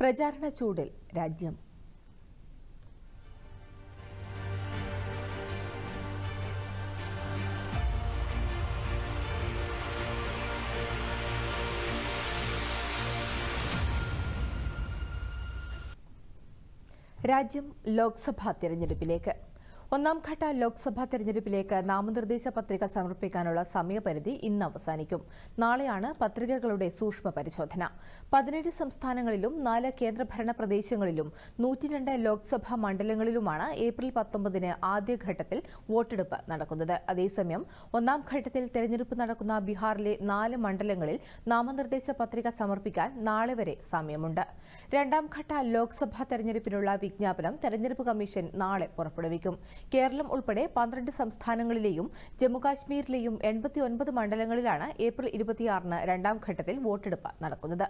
പ്രചാരണ ചൂടിൽ രാജ്യം. രാജ്യം ലോക്സഭാ തെരഞ്ഞെടുപ്പിലേക്ക്. ഒന്നാം ഘട്ട ലോക്സഭാ തെരഞ്ഞെടുപ്പിലേക്ക് നാമനിർദ്ദേശ പത്രിക സമർപ്പിക്കാനുള്ള സമയപരിധി ഇന്ന് അവസാനിക്കും. നാളെയാണ് പത്രികകളുടെ സൂക്ഷ്മ പരിശോധന. പതിനേഴ് സംസ്ഥാനങ്ങളിലും നാല് കേന്ദ്രഭരണ പ്രദേശങ്ങളിലും നൂറ്റിരണ്ട് ലോക്സഭാ മണ്ഡലങ്ങളിലുമാണ് ഏപ്രിൽ പത്തൊമ്പതിന് ആദ്യഘട്ടത്തിൽ വോട്ടെടുപ്പ് നടക്കുന്നത്. അതേസമയം ഒന്നാം ഘട്ടത്തിൽ തെരഞ്ഞെടുപ്പ് നടക്കുന്ന ബീഹാറിലെ നാല് മണ്ഡലങ്ങളിൽ നാമനിർദ്ദേശ പത്രിക സമർപ്പിക്കാൻ നാളെ വരെ സമയമുണ്ട്. രണ്ടാം ഘട്ട ലോക്സഭാ തെരഞ്ഞെടുപ്പിനുള്ള വിജ്ഞാപനം തെരഞ്ഞെടുപ്പ് കമ്മീഷൻ നാളെ പുറപ്പെടുവിക്കും. കേരളം ഉൾപ്പെടെ പന്ത്രണ്ട് സംസ്ഥാനങ്ങളിലെയും ജമ്മുകാശ്മീരിലെയും എൺപത്തിയൊൻപത് മണ്ഡലങ്ങളിലാണ് ഏപ്രിൽ ഇരുപത്തിയാറിന് രണ്ടാം ഘട്ടത്തിൽ വോട്ടെടുപ്പ് നടക്കുന്നത്.